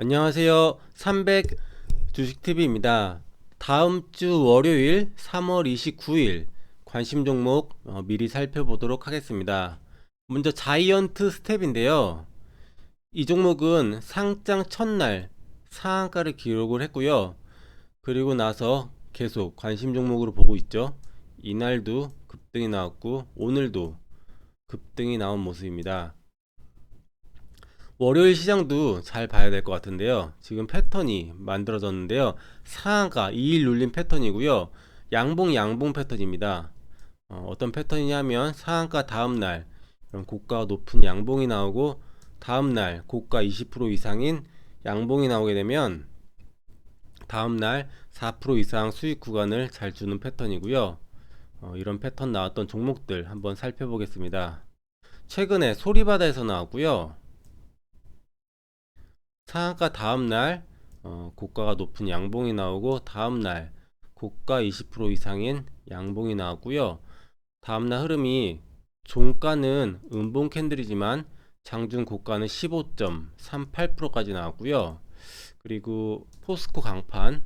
안녕하세요. 300 주식TV입니다. 다음 주 월요일 3월 29일 관심 종목 어, 미리 살펴보도록 하겠습니다. 먼저 자이언트 스텝인데요. 이 종목은 상장 첫날 상한가를 기록을 했고요. 그리고 나서 계속 관심 종목으로 보고 있죠. 이날도 급등이 나왔고 오늘도 급등이 나온 모습입니다. 월요일 시장도 잘 봐야 될 것 같은데요. 지금 패턴이 만들어졌는데요. 상한가 2일 눌림 패턴이고요. 양봉 양봉 패턴입니다. 어, 떤 패턴이냐면 상한가 다음 날 이런 고가가 높은 양봉이 나오고 다음 날 고가 20% 이상인 양봉이 나오게 되면 다음 날 4% 이상 수익 구간을 잘 주는 패턴이고요. 어, 이런 패턴 나왔던 종목들 한번 살펴보겠습니다. 최근에 소리바다에서 나왔고요. 상한가 다음 날 어, 고가가 높은 양봉이 나오고 다음 날 고가 20% 이상인 양봉이 나왔고요. 다음 날 흐름이 종가는 음봉 캔들이지만 장중 고가는 15.38%까지 나왔고요. 그리고 포스코 강판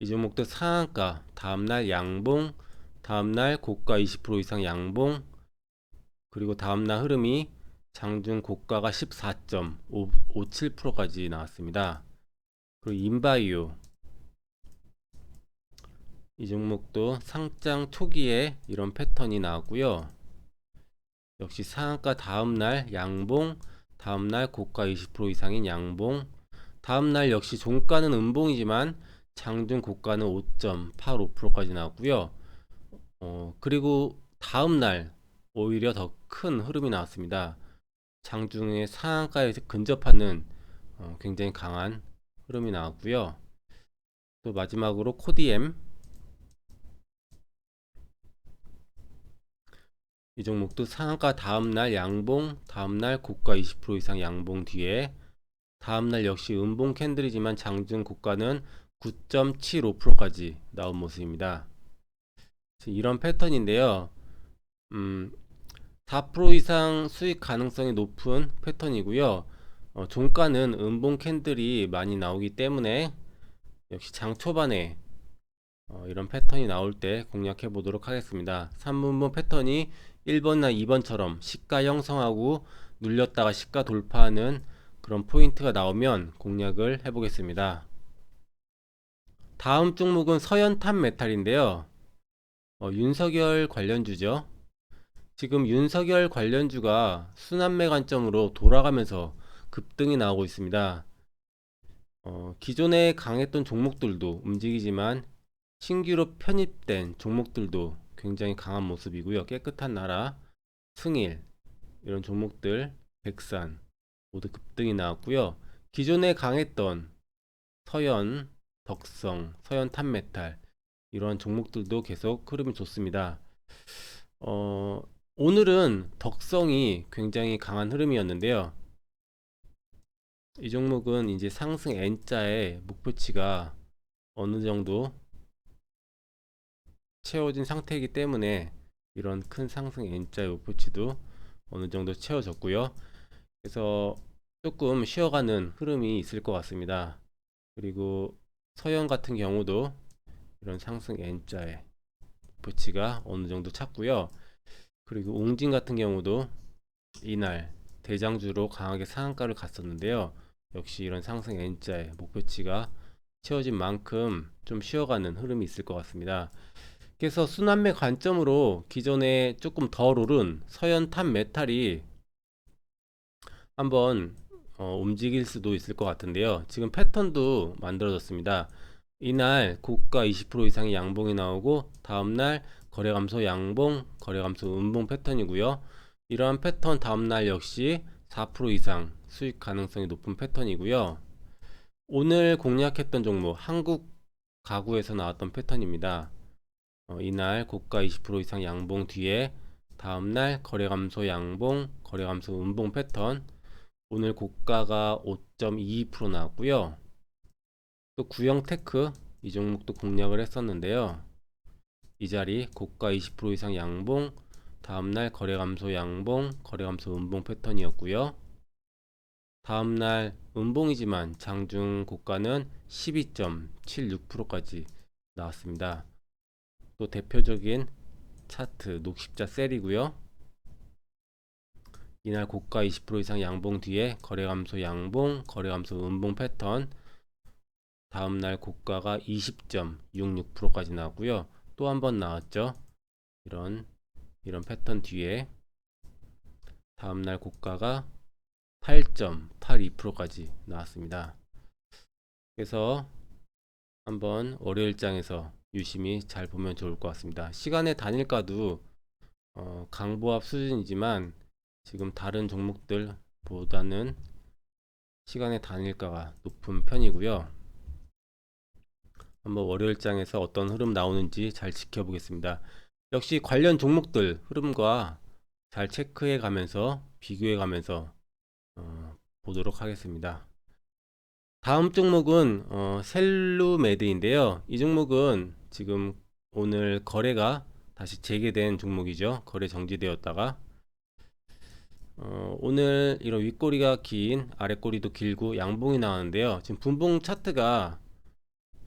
이 종목도 상한가 다음날 양봉 다음날 고가 20% 이상 양봉 그리고 다음날 흐름이 장중 고가가 14.57%까지 나왔습니다. 그리고 인바이오 이 종목도 상장 초기에 이런 패턴이 나왔고요. 역시 상한가 다음날 양봉, 다음날 고가 20% 이상인 양봉, 다음날 역시 종가는 음봉이지만 장중 고가는 5.85%까지 나왔고요. 어, 그리고 다음날 오히려 더 큰 흐름이 나왔습니다. 장중에 상한가에 근접하는 어, 굉장히 강한 흐름이 나왔고요. 또 마지막으로 코디엠 이 종목도 상한가 다음날 양봉, 다음날 고가 20% 이상 양봉 뒤에 다음날 역시 음봉 캔들이지만 장중 고가는 9.75%까지 나온 모습입니다. 이런 패턴인데요. 음, 4% 이상 수익 가능성이 높은 패턴이고요. 어, 종가는 음봉 캔들이 많이 나오기 때문에 역시 장 초반에 어, 이런 패턴이 나올 때 공략해 보도록 하겠습니다. 3분봉 패턴이 1번이나 2번처럼 시가 형성하고 눌렸다가 시가 돌파하는 그런 포인트가 나오면 공략을 해 보겠습니다. 다음 종목은 서현탄 메탈인데요. 어, 윤석열 관련주죠. 지금 윤석열 관련주가 순환매 관점으로 돌아가면서 급등이 나오고 있습니다. 어, 기존에 강했던 종목들도 움직이지만 신규로 편입된 종목들도 굉장히 강한 모습이고요. 깨끗한 나라, 승일 이런 종목들, 백산 모두 급등이 나왔고요. 기존에 강했던 서현, 덕성, 서현 탄메탈 이런 종목들도 계속 흐름이 좋습니다. 어, 오늘은 덕성이 굉장히 강한 흐름이었는데요. 이 종목은 이제 상승 N자의 목표치가 어느 정도 채워진 상태이기 때문에 이런 큰 상승 N자의 목표치도 어느 정도 채워졌고요. 그래서 조금 쉬어가는 흐름이 있을 것 같습니다. 그리고 서현 같은 경우도 이런 상승 N자의 목표치가 어느 정도 찼고요. 그리고 웅진 같은 경우도 이날 대장주로 강하게 상한가를 갔었는데요. 역시 이런 상승 N자의 목표치가 채워진 만큼 좀 쉬어가는 흐름이 있을 것 같습니다. 그래서 순환매 관점으로 기존에 조금 덜 오른 서현탄 메탈이 한번 어, 움직일 수도 있을 것 같은데요. 지금 패턴도 만들어졌습니다. 이날 고가 20% 이상의 양봉이 나오고 다음날 거래 감소 양봉, 거래 감소 음봉 패턴이고요. 이러한 패턴 다음날 역시 4% 이상 수익 가능성이 높은 패턴이고요. 오늘 공략했던 종목 한국 가구에서 나왔던 패턴입니다. 어, 이날 고가 20% 이상 양봉 뒤에 다음날 거래 감소 양봉, 거래 감소 음봉 패턴 오늘 고가가 5.22% 나왔고요. 또 구형 테크 이 종목도 공략을 했었는데요. 이 자리 고가 20% 이상 양봉 다음날 거래 감소 양봉 거래 감소 음봉 패턴이었고요 다음날 음봉이지만 장중 고가는 12.76%까지 나왔습니다. 또 대표적인 차트 녹십자 셀이고요. 이날 고가 20% 이상 양봉 뒤에 거래 감소 양봉, 거래 감소 음봉 패턴. 다음날 고가가 20.66%까지 나왔고요. 또 한 번 나왔죠. 이런 이런 패턴 뒤에 다음날 고가가 8.82%까지 나왔습니다. 그래서 한번 월요일장에서 유심히 잘 보면 좋을 것 같습니다. 시간의 단일가도 어, 강보합 수준이지만 지금 다른 종목들보다는 시간의 단일가가 높은 편이고요. 한번 월요일장에서 어떤 흐름 나오는지 잘 지켜보겠습니다. 역시 관련 종목들 흐름과 잘 체크해 가면서 비교해 가면서 어, 보도록 하겠습니다. 다음 종목은 어, 셀루메드인데요. 이 종목은 지금 오늘 거래가 다시 재개된 종목이죠. 거래 정지되었다가 어, 오늘 이런 윗꼬리가 긴 아랫꼬리도 길고 양봉이 나왔는데요. 지금 분봉 차트가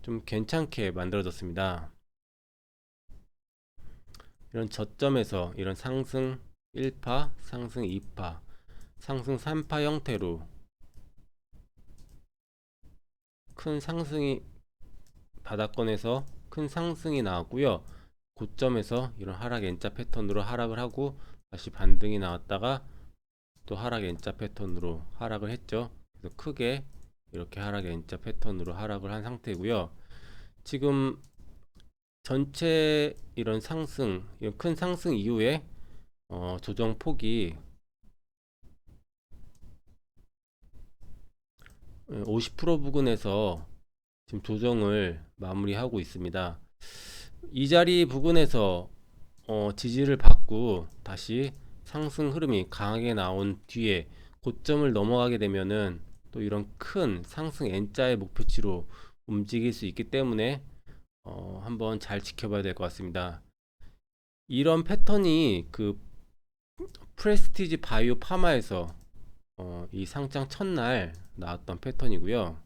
좀 괜찮게 만들어졌습니다. 이런 저점에서 이런 상승 1파, 상승 2파, 상승 3파 형태로 큰 상승이 바닥권에서 큰 상승이 나왔고요. 고점에서 이런 하락 N자 패턴으로 하락을 하고 다시 반등이 나왔다가 또 하락 N자 패턴으로 하락을 했죠. 그래서 크게 이렇게 하락 N자 패턴으로 하락을 한 상태고요. 지금 전체 이런 상승, 이런 큰 상승 이후에 어, 조정 폭이 50% 부근에서 지금 조정을 마무리하고 있습니다. 이 자리 부근에서 어, 지지를 받고 다시 상승 흐름이 강하게 나온 뒤에 고점을 넘어가게 되면은 또 이런 큰 상승 N자의 목표치로 움직일 수 있기 때문에 어, 한번 잘 지켜봐야 될 것 같습니다. 이런 패턴이 그 프레스티지 바이오 파마에서 어, 이 상장 첫날 나왔던 패턴이고요.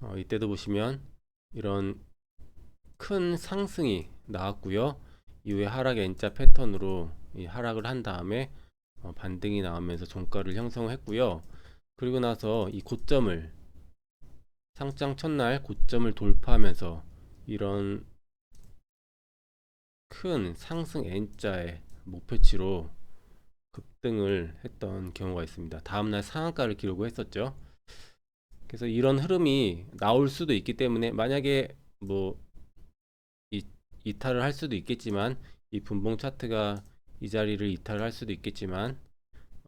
어, 이때도 보시면 이런 큰 상승이 나왔고요. 이후에 하락 N자 패턴으로 이 하락을 한 다음에 어, 반등이 나오면서 종가를 형성했고요. 그리고 나서 이 고점을 상장 첫날 고점을 돌파하면서 이런 큰 상승 N자의 목표치로 급등을 했던 경우가 있습니다. 다음날 상한가를 기록을 했었죠. 그래서 이런 흐름이 나올 수도 있기 때문에 만약에 뭐 이, 이탈을 할 수도 있겠지만 이 분봉 차트가 이 자리를 이탈을 할 수도 있겠지만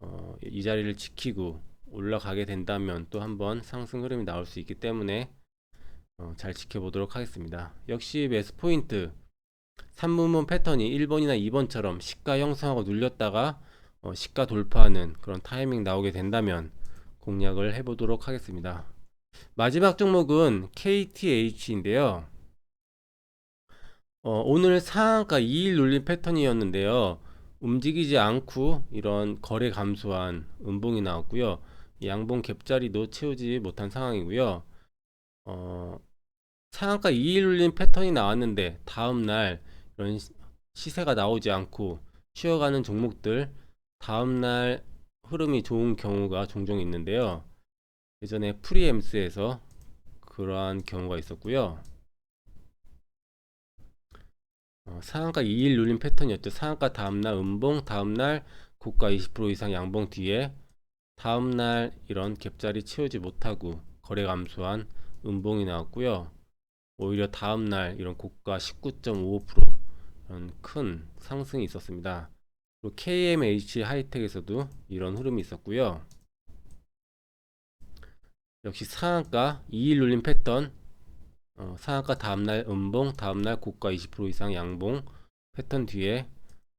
어, 이 자리를 지키고 올라가게 된다면 또 한번 상승 흐름이 나올 수 있기 때문에 어, 잘 지켜보도록 하겠습니다. 역시 매수 포인트 3분봉 패턴이 1번이나 2번처럼 시가 형성하고 눌렸다가 어, 시가 돌파하는 그런 타이밍 나오게 된다면 공략을 해보도록 하겠습니다. 마지막 종목은 KTH인데요. 어, 오늘 상한가 2일 눌린 패턴이었는데요. 움직이지 않고 이런 거래 감소한 음봉이 나왔고요. 양봉 갭자리도 채우지 못한 상황이고요. 어, 상한가 2일 눌린 패턴이 나왔는데 다음날 이런 시세가 나오지 않고 쉬어가는 종목들 다음날 흐름이 좋은 경우가 종종 있는데요. 예전에 프리엠스에서 그러한 경우가 있었고요. 어, 상한가 2일 눌린 패턴이었죠. 상한가 다음날 음봉, 다음날 고가 20% 이상 양봉 뒤에 다음날 이런 갭자리 채우지 못하고 거래 감소한 음봉이 나왔고요. 오히려 다음날 이런 고가 19.55% 이런 큰 상승이 있었습니다. 그리고 KMH 하이텍에서도 이런 흐름이 있었고요. 역시 상한가 2일 눌린 패턴 어, 상한가 다음날 음봉 다음날 고가 20% 이상 양봉 패턴 뒤에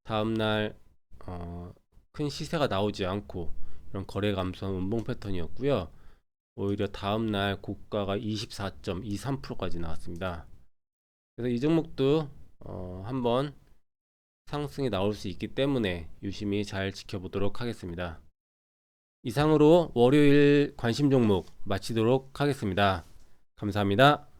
다음날 어, 큰 시세가 나오지 않고 이런 거래 감소한 음봉 패턴이었고요. 오히려 다음날 고가가 24.23%까지 나왔습니다. 그래서 이 종목도 어, 한번 상승이 나올 수 있기 때문에 유심히 잘 지켜보도록 하겠습니다. 이상으로 월요일 관심 종목 마치도록 하겠습니다. 감사합니다.